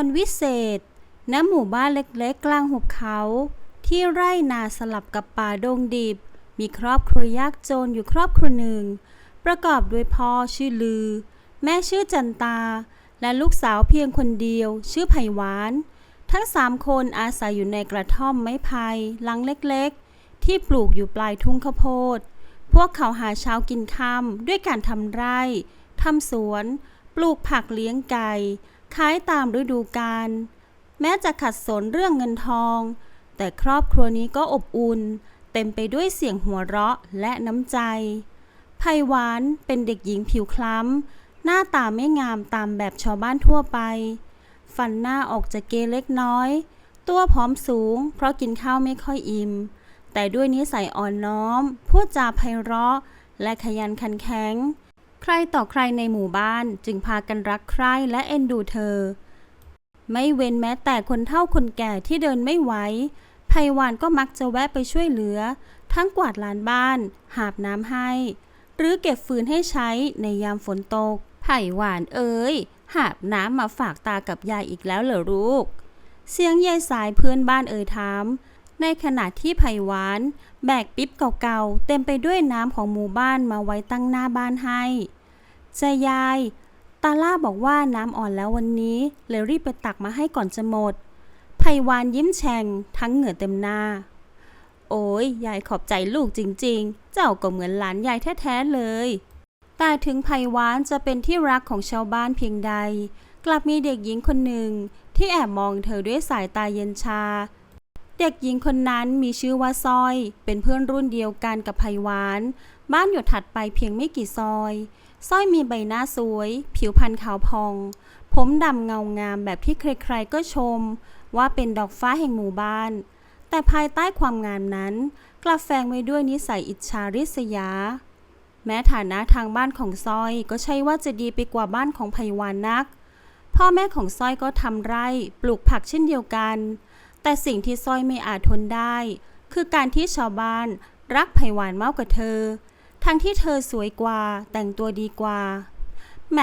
รวิเศษ ณ หมู่บ้านเล็กๆ กลางหุบเขา ที่ไร่นาสลับกับป่าดงดิบ มีครอบครัวยากจนอยู่ครอบครัวหนึ่ง ประกอบด้วยพ่อชื่อลือ แม่ชื่อจันตา และลูกสาวเพียงคนเดียว ชื่อไผ่หวาน ทั้งสามคนอาศัยอยู่ในกระท่อมไม้ไผ่หลังเล็กๆ ที่ปลูกอยู่ปลายทุ่งข้าวโพด พวกเขาหาเช้ากินค่ำด้วยการทำไร่ทำสวน ปลูกผักเลี้ยงไก่ ขายตามฤดูกาลแม้จะขัดสนเรื่องเงินทอง แต่ครอบครัวนี้ก็อบอุ่น เต็มไปด้วยเสียงหัวเราะและน้ำใจไผ่หวานเป็นเด็กหญิงผิวคล้ำ หน้าตาไม่งามตามแบบชาวบ้านทั่วไป ฟันหน้าออกจะเกเล็กน้อย ตัวผอมสูง เพราะกินข้าวไม่ค่อยอิ่ม แต่ด้วยนิสัยอ่อนน้อม พูดจาไพเราะ และขยันขันแข็ง ใครต่อใครในหมู่บ้านจึงพากันรักใคร่และเอ็นดูเธอ ไม่เว้นแม้แต่คนเฒ่าคนแก่ที่เดินไม่ไหวไพวานก็มักจะแวะไปช่วยเหลือ ทั้งกวาดลานบ้าน หาบน้ำให้ หรือเก็บฟืนให้ใช้ในยามฝนตก ไผ่หวานเอ๋ย หาบน้ำมาฝากตากับยายอีกแล้วเหรอลูก เสียงยายสายเพื่อนบ้านเอ่ยถาม ในขณะที่ไผ่หวาน แบกปิ๊บเก่าๆ เต็มไปด้วยน้ำของหมู่บ้านมาไว้ตั้งหน้าบ้านให้จะยาย ตาล่าบอกว่าน้ำอ่อนแล้ววันนี้เลยรีบไปตักมาให้ก่อนจะหมด ไผ่วานยิ้มแฉ่งทั้งเหงื่อเต็มหน้า โอ้ยยายขอบใจลูกจริงๆ เจ้าก็เหมือนหลานยายแท้ๆเลย แต่ถึงไผ่วานจะเป็นที่รักของชาวบ้านเพียงใด กลับมีเด็กหญิงคนหนึ่งที่แอบมองเธอด้วยสายตาเย็นชา เด็กหญิงคนนั้นมีชื่อว่าสร้อย เป็นเพื่อนรุ่นเดียวกันกับไผ่หวาน บ้านอยู่ถัดไปเพียงไม่กี่ซอยสร้อยมีใบหน้าสวย ผิวพรรณขาวพอง ผมดำเงางามแบบที่ใครๆก็ชม ว่าเป็นดอกฟ้าแห่งหมู่บ้าน แต่ภายใต้ความงามนั้น กลับแฝงไว้ด้วยนิสัยอิจฉาริษยา แม้ฐานะทางบ้านของสร้อยก็ใช่ว่าจะดีไปกว่าบ้านของไผ่วานนัก พ่อแม่ของสร้อยก็ทำไร่ปลูกผักเช่นเดียวกัน แต่สิ่งที่สร้อยไม่อาจทนได้ คือการที่ชาวบ้านรักไผ่หวานมากกว่าเธอ ทั้งที่เธอสวยกว่าแต่งตัวดีกว่า แหม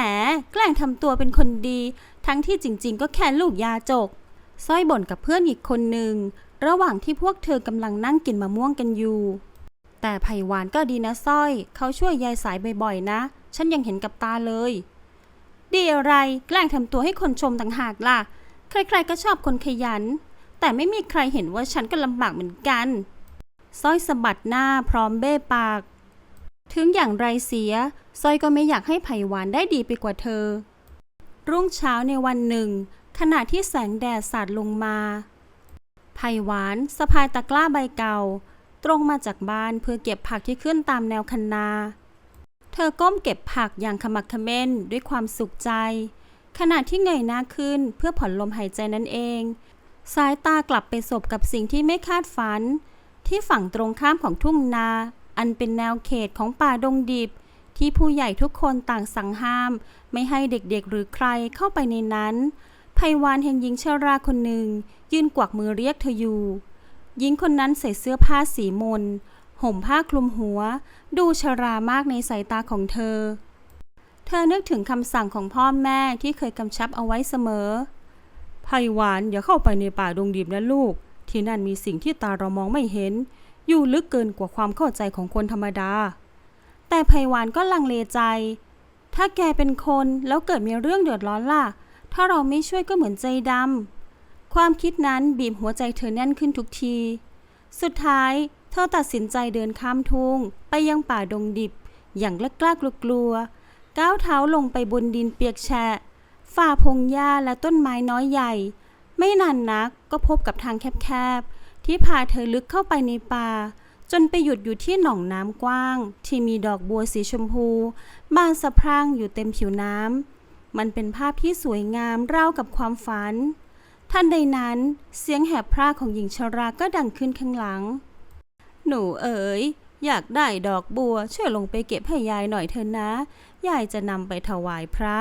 แกล้งทำตัวเป็นคนดี ทั้งที่จริงๆ ก็แค่ลูกยาจกสร้อยบ่นกับเพื่อนอีกคนหนึ่ง ระหว่างที่พวกเธอกำลังนั่งกินมะม่วงกันอยู่ แต่ไผ่หวานก็ดีนะสร้อย เขาช่วยยายสายบ่อยๆนะ ฉันยังเห็นกับตาเลย ดีอะไร แกล้งทำตัวให้คนชมต่างหากล่ะ ใครๆก็ชอบคนขยัน แต่ไม่มีใครเห็นว่าฉันก็ลำบากเหมือนกันสร้อยสะบัดหน้าพร้อมเบ้ปาก ถึงอย่างไรเสียสร้อยก็ไม่อยากให้ไผ่หวานได้ดีไปกว่าเธอ รุ่งเช้าในวันหนึ่ง ขณะที่แสงแดดสาดลงมาไผ่หวานสะพายตะกร้าใบเก่า ตรงมาจากบ้านเพื่อเก็บผักที่ขึ้นตามแนวคันนา เธอก้มเก็บผักอย่างขมักขม้นด้วยความสุขใจ ขณะที่เงยหน้าขึ้นเพื่อผ่อนลมหายใจนั่นเอง สายตากลับไปสบกับสิ่งที่ไม่คาดฝัน ที่ฝั่งตรงข้ามของทุ่งนา อันเป็นแนวเขตของป่าดงดิบ ที่ผู้ใหญ่ทุกคนต่างสั่งห้าม ไม่ให้เด็กๆหรือใครเข้าไปในนั้นไพวานเห็นหญิงชราคนหนึ่ง ยืนกวักมือเรียกเธออยู่หญิงคนนั้นใส่เสื้อผ้าสีมนห่มผ้าคลุมหัว ดูชรามากในสายตาของเธอ เธอนึกถึงคำสั่งของพ่อแม่ที่เคยกำชับเอาไว้เสมอ ไผ่หวานอย่าเข้าไปในป่าดงดิบนะลูก ที่นั่นมีสิ่งที่ตาเรามองไม่เห็น อยู่ลึกเกินกว่าความเข้าใจของคนธรรมดา แต่ไผ่หวานก็ลังเลใจ ถ้าแกเป็นคนแล้วเกิดมีเรื่องเดือดร้อนล่ะ ถ้าเราไม่ช่วยก็เหมือนใจดำความคิดนั้นบีบหัวใจเธอแน่นขึ้นทุกที สุดท้ายเธอตัดสินใจเดินข้ามทุ่งไปยังป่าดงดิบ อย่างกล้ากล้ากลัวก้าวเท้าลงไปบนดินเปียกแฉะ ฝ่าพงหญ้าและต้นไม้น้อยใหญ่ ไม่นานนักก็พบกับทางแคบๆ ที่พาเธอลึกเข้าไปในป่า จนไปหยุดอยู่ที่หนองน้ำกว้าง ที่มีดอกบัวสีชมพู บานสะพรั่งอยู่เต็มผิวน้ำมันเป็นภาพที่สวยงามราวกับความฝัน ทันใดนั้นเสียงแหบพร่าของหญิงชราก็ดังขึ้นข้างหลัง หนูเอ๋ยอยากได้ดอกบัวช่วยลงไปเก็บให้ยายหน่อยเถอะนะ ยายจะนำไปถวายพระ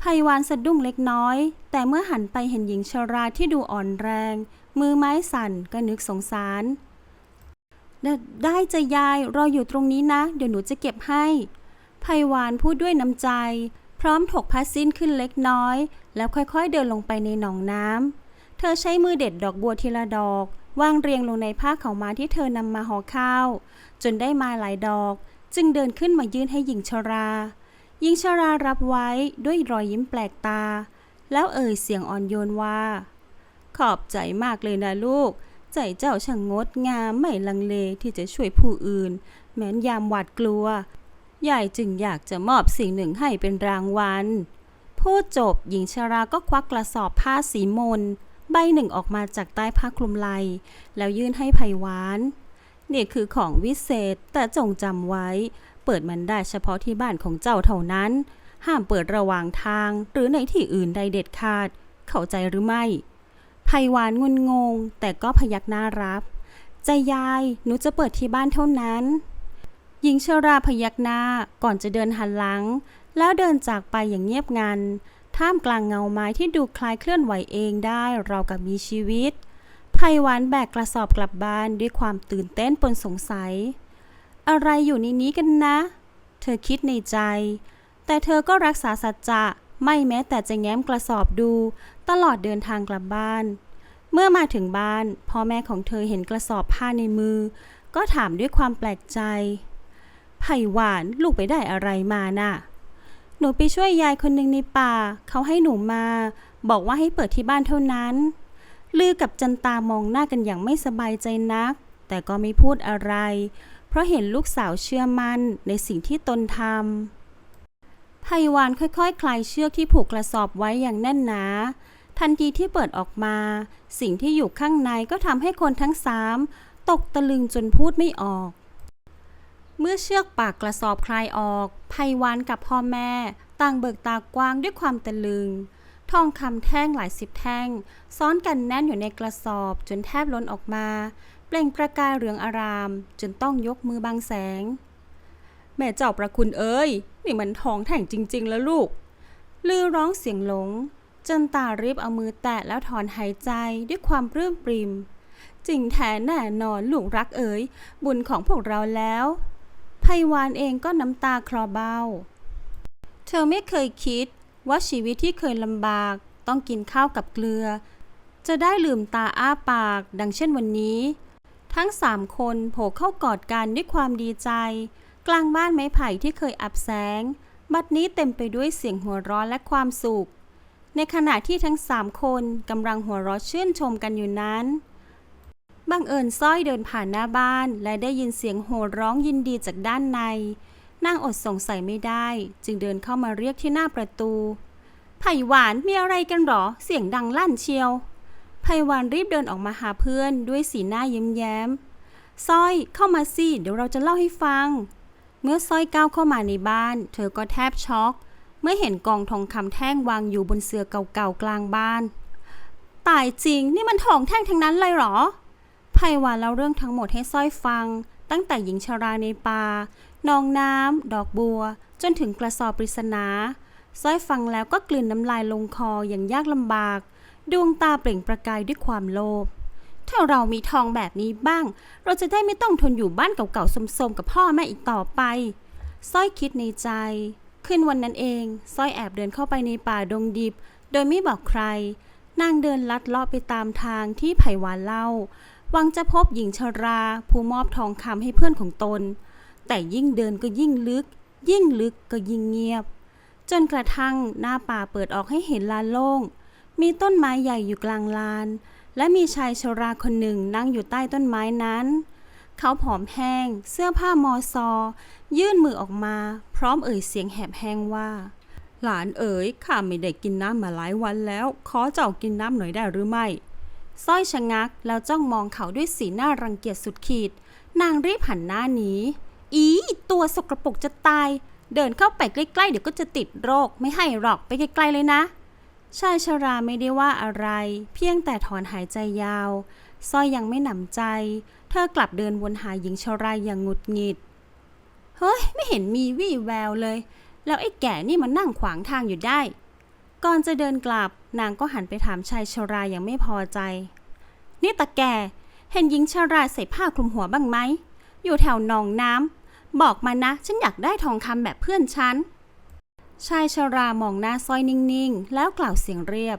ไพวานสะดุ้งเล็กน้อย แต่เมื่อหันไปเห็นหญิงชราที่ดูอ่อนแรง มือไม้สั่นก็นึกสงสาร ได้ได้จะยายรออยู่ตรงนี้นะ เดี๋ยวหนูจะเก็บให้ไพวานพูดด้วยน้ำใจ พร้อมถกผ้าสิ้นขึ้นเล็กน้อย แล้วค่อยๆเดินลงไปในหนองน้ำเธอใช้มือเด็ดดอกบัวทีละดอก วางเรียงลงในผ้าขาวม้าที่เธอนำมาห่อข้าว จนได้มาหลายดอก จึงเดินขึ้นมายื่นให้หญิงชรา หญิงชรารับไว้ด้วยรอยยิ้มแปลกตา แล้วเอ่ยเสียงอ่อนโยนว่า ขอบใจมากเลยนะลูก ใจเจ้าช่างงดงามไม่ลังเลที่จะช่วยผู้อื่น แม้นยามหวาดกลัว ยายจึงอยากจะมอบสิ่งหนึ่งให้เป็นรางวัลพูดจบหญิงชราก็ควักกระสอบผ้าสีมน ใบหนึ่งออกมาจากใต้ผ้าคลุมไหลแล้วยื่นให้ไผ่หวานนี่คือของวิเศษแต่จงจำไว้ เปิดมันได้เฉพาะที่บ้านของเจ้าเท่านั้น ห้ามเปิดระหว่างทางหรือในที่อื่นใดเด็ดขาด เข้าใจหรือไม่ไผ่หวานงุนงง แต่ก็พยักหน้ารับใจยายหนูจะเปิดที่บ้านเท่านั้นหญิงชราพยักหน้าก่อนจะเดินหันหลัง แล้วเดินจากไปอย่างเงียบงัน ท่ามกลางเงาไม้ที่ดูคล้ายเคลื่อนไหวเองได้ราวกับมีชีวิตไผ่หวานแบกกระสอบกลับบ้านด้วยความตื่นเต้นปนสงสัย อะไรอยู่ในนี้กันนะ เธอคิดในใจ แต่เธอก็รักษาสัจจะไม่แม้แต่จะแง้มกระสอบดู ตลอดเดินทางกลับบ้าน เมื่อมาถึงบ้านพ่อแม่ของเธอเห็นกระสอบผ้าในมือ ก็ถามด้วยความแปลกใจ ไผ่หวานลูกไปได้อะไรมาน่ะ หนูไปช่วยยายคนหนึ่งในป่า เขาให้หนูมา บอกว่าให้เปิดที่บ้านเท่านั้น ลือกับจันตามองหน้ากันอย่างไม่สบายใจนัก แต่ก็ไม่พูดอะไร เพราะเห็นลูกสาวเชื่อมั่นในสิ่งที่ตนทำไผ่หวานค่อยๆคลายเชือกที่ผูกกระสอบไว้อย่างแน่นหนา ทันทีที่เปิดออกมา สิ่งที่อยู่ข้างในก็ทำให้คนทั้งสามตกตะลึงจนพูดไม่ออก เมื่อเชือกปากกระสอบคลายออกไพวานกับพ่อแม่ ต่างเบิกตากว้างด้วยความตะลึง ทองคำแท่งหลายสิบแท่ง ซ้อนกันแน่นอยู่ในกระสอบจนแทบล้นออกมา เปล่งประกายเรืองอาราม จนต้องยกมือบังแสง แม่เจ้าประคุณเอ้ย นี่มันทองแท่งจริง ๆ แล้วลูก ลือร้องเสียงหลง จนตารีบเอามือแตะแล้วถอนหายใจด้วยความปลื้มปริม จริงแท้แน่นอนลูกรักเอ๋ย บุญของพวกเราแล้วไพวานเองก็น้ำตาคลอเบ้า เธอไม่เคยคิดว่าชีวิตที่เคยลำบากต้องกินข้าวกับเกลือ จะได้ลืมตาอ้าปากดังเช่นวันนี้ ทั้งสามคนโผล่เข้ากอดกันด้วยความดีใจ กลางบ้านไม้ไผ่ที่เคยอับแสง บัดนี้เต็มไปด้วยเสียงหัวเราะและความสุข ในขณะที่ทั้งสามคนกำลังหัวเราะชื่นชมกันอยู่นั้น บังเอิญสร้อยเดินผ่านหน้าบ้านและได้ยินเสียงโห่ร้องยินดีจากด้านในนางอดสงสัยไม่ได้ จึงเดินเข้ามาเรียกที่หน้าประตู ไผ่หวานมีอะไรกันหรอ เสียงดังลั่นเชียว ไผ่หวานรีบเดินออกมาหาเพื่อนด้วยสีหน้ายิ้มแย้มสร้อยเข้ามาสิ เดี๋ยวเราจะเล่าให้ฟัง เมื่อสร้อยก้าวเข้ามาในบ้าน เธอก็แทบช็อก เมื่อเห็นกองทองคำแท่งวางอยู่บนเสื่อเก่าๆกลางบ้าน ตายจริง นี่มันทองแท่งทั้งนั้นเลยเหรอไพวานเล่าเรื่องทั้งหมดให้สร้อยฟัง ตั้งแต่หญิงชราในป่านองน้ำ ดอกบัว จนถึงกระสอบปริศนาสร้อยฟังแล้วก็กลืนน้ำลายลงคออย่างยากลำบาก ดวงตาเปล่งประกายด้วยความโลภ ถ้าเรามีทองแบบนี้บ้าง เราจะได้ไม่ต้องทนอยู่บ้านเก่าๆสมๆกับพ่อแม่อีกต่อไปสร้อยคิดในใจคืนวันนั้นเองสร้อยแอบเดินเข้าไปในป่าดงดิบ โดยไม่บอกใคร นางเดินลัดเลาะไปตามทางที่ไผ่หวานเล่าหวังจะพบหญิงชรา ผู้มอบทองคำให้เพื่อนของตน แต่ยิ่งเดินก็ยิ่งลึก ยิ่งลึกก็ยิ่งเงียบ จนกระทั่งหน้าป่าเปิดออกให้เห็นลานโล่ง มีต้นไม้ใหญ่อยู่กลางลาน และมีชายชราคนหนึ่งนั่งอยู่ใต้ต้นไม้นั้น เขาผอมแห้ง เสื้อผ้ามอซอ ยื่นมือออกมา พร้อมเอ่ยเสียงแหบแห้งว่า หลานเอ๋ยข้าไม่ได้กินน้ำมาหลายวันแล้ว ขอเจ้ากินน้ำหน่อยได้หรือไม่สร้อยชะงักแล้วจ้องมองเขาด้วยสีหน้ารังเกียจสุดขีด นางรีบหันหน้าหนีอีตัวสกรปรกจะตาย เดินเข้าไปใกล้ๆ เดี๋ยวก็จะติดโรคไม่ให้หรอกไปไกลๆเลยนะ ชายชราไม่ได้ว่าอะไร เพียงแต่ถอนหายใจยาวสร้อยยังไม่หนำใจ เธอกลับเดินวนหาหญิงชราอย่างหงุดหงิด เฮ้ย ไม่เห็นมีวี่แววเลย แล้วไอ้แก่นี่มันนั่งขวางทางอยู่ได้ ก่อนจะเดินกลับ นางก็หันไปถามชายชราอย่างไม่พอใจ นี่ตาแกเห็นหญิงชราใส่ผ้าคลุมหัวบ้างไหม อยู่แถวหนองน้ำบอกมานะ ฉันอยากได้ทองคำแบบเพื่อนฉัน ชายชรามองหน้าสร้อยนิ่งๆ แล้วกล่าวเสียงเรียบ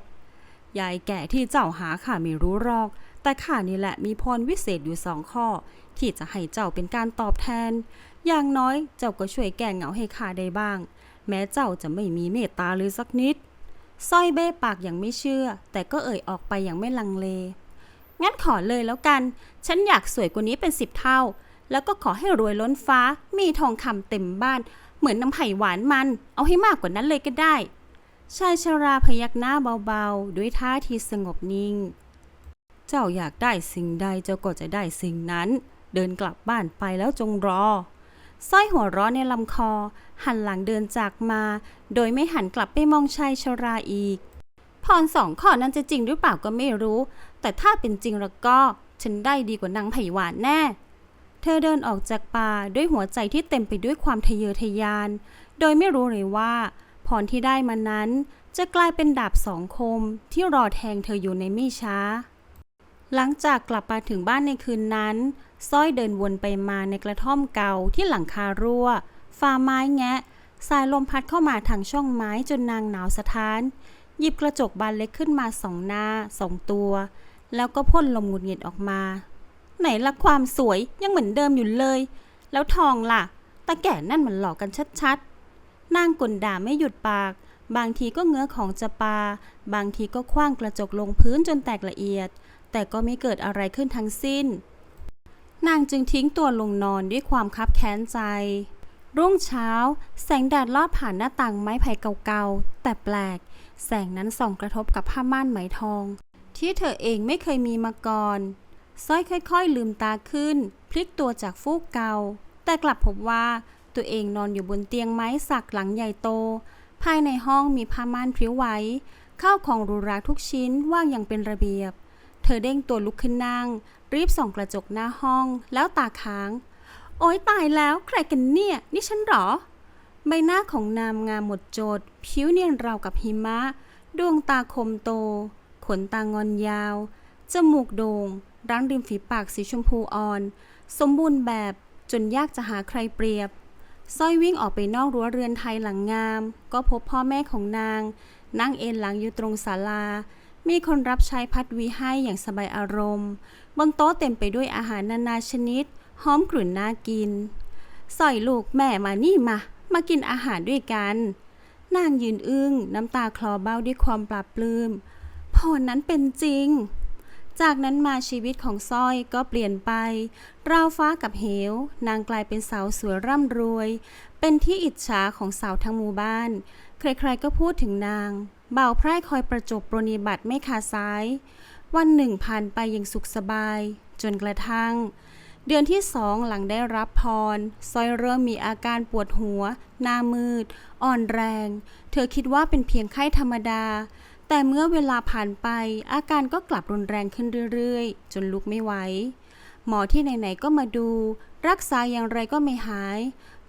ยายแก่ที่เจ้าหาข้าไม่รู้หรอก แต่ข้านี่แหละมีพรวิเศษอยู่สองข้อ ที่จะให้เจ้าเป็นการตอบแทน อย่างน้อยเจ้าก็ช่วยแก้เหงาให้ข้าได้บ้าง แม้เจ้าจะไม่มีเมตตาเลยสักนิดสร้อยเบ้ปากอย่างไม่เชื่อ แต่ก็เอ่ยออกไปอย่างไม่ลังเล งั้นขอเลยแล้วกัน ฉันอยากสวยกว่านี้เป็นสิบเท่า แล้วก็ขอให้รวยล้นฟ้า มีทองคำเต็มบ้าน เหมือนน้ำไผ่หวานมัน เอาให้มากกว่านั้นเลยก็ได้ ชายชราพยักหน้าเบาๆ ด้วยท่าทีสงบนิ่ง เจ้าอยากได้สิ่งใดเจ้าก็จะได้สิ่งนั้น เดินกลับบ้านไปแล้วจงรอสร้อยหัวร้อในลำคอ หันหลังเดินจากมา โดยไม่หันกลับไปมองชายชราอีก พรสองข้อนั้นจะจริงหรือเปล่าก็ไม่รู้ แต่ถ้าเป็นจริงแล้วก็ ฉันได้ดีกว่านางไผ่หวานแน่ เธอเดินออกจากป่าด้วยหัวใจที่เต็มไปด้วยความทะเยอทะยาน โดยไม่รู้เลยว่าพรที่ได้มานั้น จะกลายเป็นดาบสองคมที่รอแทงเธออยู่ในไม่ช้า หลังจากกลับมาถึงบ้านในคืนนั้นสร้อยเดินวนไปมาในกระท่อมเก่าที่หลังคารั่วฝ่าไม้แงะ สายลมพัดเข้ามาทางช่องไม้จนนางหนาวสะท้าน หยิบกระจกบานเล็กขึ้นมาสองหน้าสองตัว แล้วก็พ่นลมหงุดหงิดออกมา ไหนละความสวยยังเหมือนเดิมอยู่เลย แล้วทองล่ะ ตาแก่นั่นมันหลอกกันชัดๆ นางกลด่าไม่หยุดปาก บางทีก็เงื้อของจะปา บางทีก็คว้างกระจกลงพื้นจนแตกละเอียด แต่ก็ไม่เกิดอะไรขึ้นทั้งสิ้น นางจึงทิ้งตัวลงนอนด้วยความคับแค้นใจ รุ่งเช้า แสงแดดลอดผ่านหน้าต่างไม้ไผ่เก่าๆ แต่แปลก แสงนั้นส่องกระทบกับผ้าม่านไหมทอง ที่เธอเองไม่เคยมีมาก่อน สร้อยค่อยๆ ลืมตาขึ้น พลิกตัวจากฟูกเก่าแต่กลับพบว่าตัวเองนอนอยู่บนเตียงไม้สักหลังใหญ่โต ภายในห้องมีผ้าม่านพริ้วไหวข้าวของรูราทุกชิ้นว่างอย่างเป็นระเบียบ เธอเด้งตัวลุกขึ้นนั่ง รีบส่องกระจกหน้าห้อง แล้วตาค้าง โอ๊ยตายแล้วใครกันเนี่ย นี่ฉันหรอ ใบหน้าของนามงามหมดจด ผิวเนียนราวกับหิมะ ดวงตาคมโต ขนตางอนยาว จมูกโดง่ง รังริมฝีปากสีชมพูอ่อน สมบูรณ์แบบจนยากจะหาใครเปรียบสร้อยวิ่งออกไปนอกรั้วเรือนไทยหลังงาม ก็พบพ่อแม่ของนาง นั่งเอนหลังอยู่ตรงศาลา มีคนรับใช้พัดวีให้อย่างสบายอารมณ์ บนโต๊ะเต็มไปด้วยอาหารนานาชนิด หอมกลุ่นน่ากินสอยลูกแม่มานี่มา มากินอาหารด้วยกัน นางยืนอึง้งน้ำตาคลอเบ้าด้วยความปลาบปลื้มพรนั้นเป็นจริง จากนั้นมาชีวิตของสร้อยก็เปลี่ยนไป ราวฟ้ากับเหว นางกลายเป็นสาวสวยร่ำรวย เป็นที่อิจฉาของสาวทั้งหมู่บ้าน ใครๆก็พูดถึงนาง บ่าวไพร่คอยประจบปรนิบัติไม่ขาดสาย วันหนึ่งผ่านไปอย่างสุขสบาย จนกระทั่ง เดือนที่สองหลังได้รับพรซอยเริ่มมีอาการปวดหัว หน้ามืด อ่อนแรง เธอคิดว่าเป็นเพียงไข้ธรรมดา แต่เมื่อเวลาผ่านไป อาการก็กลับรุนแรงขึ้นเรื่อยๆ จนลุกไม่ไหว หมอที่ไหนๆก็มาดู รักษาอย่างไรก็ไม่หาย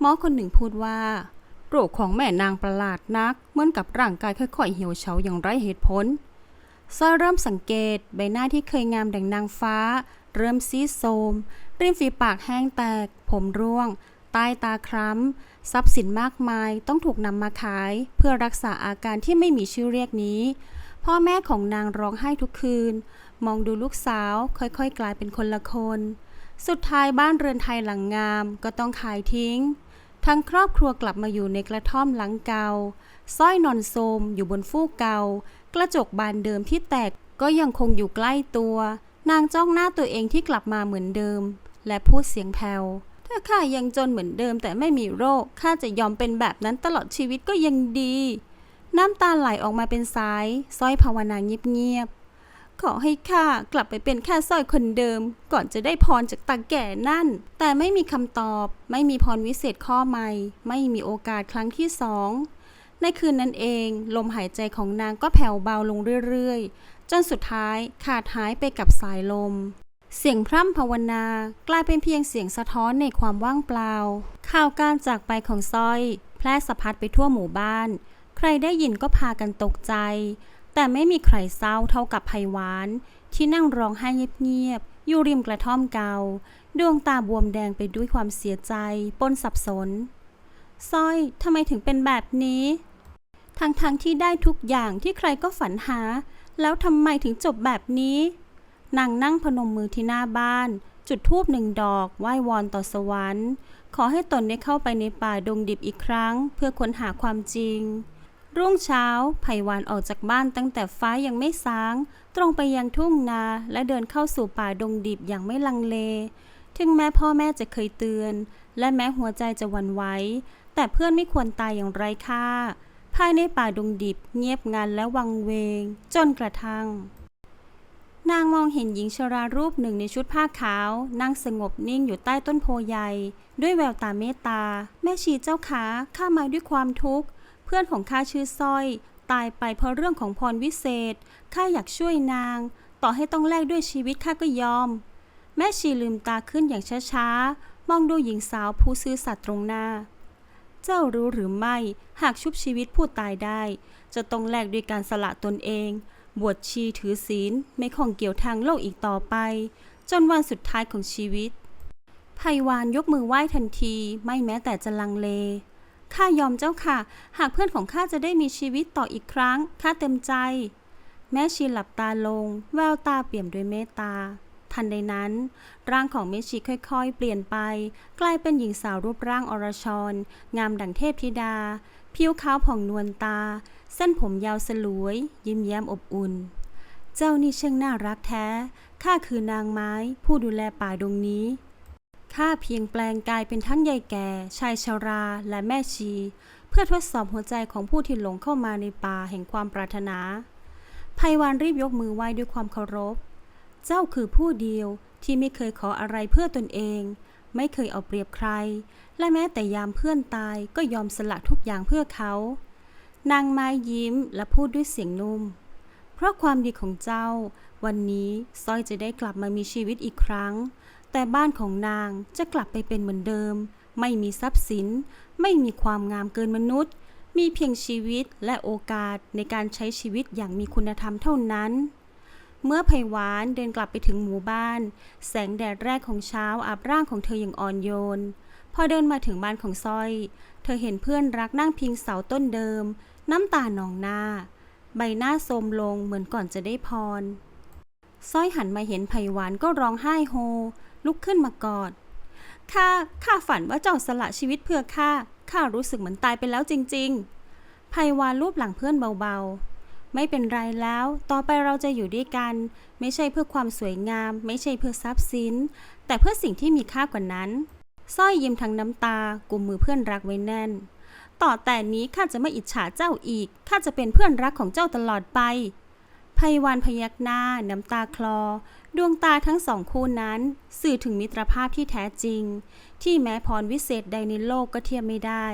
หมอคนหนึ่งพูดว่า โรคของแม่นางประหลาดนัก เหมือนกับร่างกายค่อยๆเหี่ยวเฉาอย่างไร้เหตุผลซอยเริ่มสังเกตใบหน้าที่เคยงามดังนางฟ้า เริ่มซีดโทรมริมฝีปากแห้งแตก ผมร่วง ใต้ตาคล้ำ ทรัพย์สินมากมายต้องถูกนำมาขาย เพื่อรักษาอาการที่ไม่มีชื่อเรียกนี้ พ่อแม่ของนางร้องไห้ทุกคืน มองดูลูกสาวค่อยๆ กลายเป็นคนละคน สุดท้ายบ้านเรือนไทยหลังงามก็ต้องขายทิ้ง ทั้งครอบครัวกลับมาอยู่ในกระท่อมหลังเก่าสร้อยนอนโทมอยู่บนฟูกเก่ากระจกบานเดิมที่แตกก็ยังคงอยู่ใกล้ตัว นางจ้องหน้าตัวเองที่กลับมาเหมือนเดิม และพูดเสียงแผ่ว ถ้าข้ายังจนเหมือนเดิมแต่ไม่มีโรคข้าจะยอมเป็นแบบนั้นตลอดชีวิตก็ยังดี น้ำตาไหลออกมาเป็นสายสร้อยภาวนาเงียบๆขอให้ข้ากลับไปเป็นแค่สร้อยคนเดิม ก่อนจะได้พรจากตาแก่นั่น แต่ไม่มีคำตอบ ไม่มีพรวิเศษข้อใหม่ ไม่มีโอกาสครั้งที่สองในคืนนั้นเอง ลมหายใจของนางก็แผ่วเบาลงเรื่อยๆ จนสุดท้ายขาดหายไปกับสายลม เสียงพร่ำภาวนากลายเป็นเพียงเสียงสะท้อนในความว่างเปล่า ข่าวการจากไปของสร้อย แพร่สะพัดไปทั่วหมู่บ้าน ใครได้ยินก็พากันตกใจ แต่ไม่มีใครเศร้าเท่ากับไพวาน ที่นั่งร้องไห้เงียบๆอยู่ริมกระท่อมเกาดวงตาบวมแดงไปด้วยความเสียใจ ปนสับสนสร้อยทำไมถึงเป็นแบบนี้ ทั้งๆทที่ได้ทุกอย่างที่ใครก็ฝันหา แล้วทำไมถึงจบแบบนี้ นางนั่งพนมมือที่หน้าบ้าน จุดธูปหนึ่งดอกไหว้วอนต่อสวรรค์ ขอให้ตนได้เข้าไปในป่าดงดิบอีกครั้ง เพื่อค้นหาความจริง รุ่งเช้าไผ่วานออกจากบ้านตั้งแต่ฟ้ายังไม่สาง ตรงไปยังทุ่งนาและเดินเข้าสู่ป่าดงดิบอย่างไม่ลังเล ถึงแม้พ่อแม่จะเคยเตือน และแม้หัวใจจะหวั่นไหวแต่เพื่อนไม่ควรตายอย่างไร้ค่าภายในป่าดงดิบเงียบงันและวังเวง จนกระทั่ง นางมองเห็นหญิงชรารูปหนึ่งในชุดผ้าขาว นั่งสงบนิ่งอยู่ใต้ต้นโพใหญ่ ด้วยแววตาเมตตา แม่ชีเจ้าขาข้ามาด้วยความทุกข์ เพื่อนของข้าชื่อสร้อย ตายไปเพราะเรื่องของพรวิเศษข้าอยากช่วยนาง ต่อให้ต้องแลกด้วยชีวิตข้าก็ยอม แม่ชีลืมตาขึ้นอย่างช้าๆมองดูหญิงสาวผู้ซื่อสัตย์ตรงหน้า เจ้ารู้หรือไม่หากชุบชีวิตผู้ตายได้ จะต้องแลกด้วยการสละตนเอง บวชชีถือศีลไม่ข้องเกี่ยวทางโลกอีกต่อไป จนวันสุดท้ายของชีวิตไพวานยกมือไหว้ทันทีไม่แม้แต่จะลังเลข้ายอมเจ้าค่ะ หากเพื่อนของข้าจะได้มีชีวิตต่ออีกครั้งข้าเต็มใจ แม่ชีหลับตาลง แววตาเปี่ยมด้วยเมตตา ทันใดนั้น ร่างของเมชีค่อยๆ เปลี่ยนไป กลายเป็นหญิงสาวรูปร่างอรชร งามดั่งเทพธิดา ผิวขาวผ่องนวลตา เส้นผมยาวสลวย ยิ้มแย้มอบอุ่น เจ้านี่ช่างน่ารักแท้ ข้าคือนางไม้ ผู้ดูแลป่าดงนี้ ข้าเพียงแปลงกายเป็นทั้งยายแก่ ชายชาราและแม่ชี เพื่อทดสอบหัวใจของผู้ที่หลงเข้ามาในป่าแห่งความปรารถนาไพวานรีบยกมือไหว้ด้วยความเคารพ เจ้าคือผู้เดียวที่ไม่เคยขออะไรเพื่อตนเอง ไม่เคยเอาเปรียบใคร และแม้แต่ยามเพื่อนตายก็ยอมสละทุกอย่างเพื่อเขา นางไม้ยิ้มและพูดด้วยเสียงนุ่ม เพราะความดีของเจ้า วันนี้สร้อยจะได้กลับมามีชีวิตอีกครั้ง แต่บ้านของนางจะกลับไปเป็นเหมือนเดิม ไม่มีทรัพย์สิน ไม่มีความงามเกินมนุษย์ มีเพียงชีวิตและโอกาสในการใช้ชีวิตอย่างมีคุณธรรมเท่านั้น เมื่อไผ่หวานเดินกลับไปถึงหมู่บ้าน แสงแดดแรกของเช้าอาบร่างของเธออย่างอ่อนโยนพอเดินมาถึงบ้านของสร้อย เธอเห็นเพื่อนรักนั่งพิงเสาต้นเดิม น้ำตาหนองหน้า ใบหน้าโทรมลงเหมือนก่อนจะได้พรสร้อยหันมาเห็นไผ่หวานก็ร้องไห้โฮ ลุกขึ้นมากอดข้าข้าฝันว่าเจ้าสละชีวิตเพื่อข้าข้ารู้สึกเหมือนตายไปแล้วจริง ๆไพวานรูปหลังเพื่อนเบาๆ ไม่เป็นไรแล้ว ต่อไปเราจะอยู่ด้วยกัน ไม่ใช่เพื่อความสวยงาม ไม่ใช่เพื่อทรัพย์สิน แต่เพื่อสิ่งที่มีค่ากว่านั้นสร้อยยิ้มทั้งน้ำตากุมมือเพื่อนรักไว้แน่น ต่อแต่นี้ข้าจะไม่อิจฉาเจ้าอีก ข้าจะเป็นเพื่อนรักของเจ้าตลอดไปไพวันพยักหน้า น้ำตาคลอ ดวงตาทั้งสองคู่นั้น สื่อถึงมิตรภาพที่แท้จริง ที่แม้พรวิเศษใดในโลกก็เทียบไม่ได้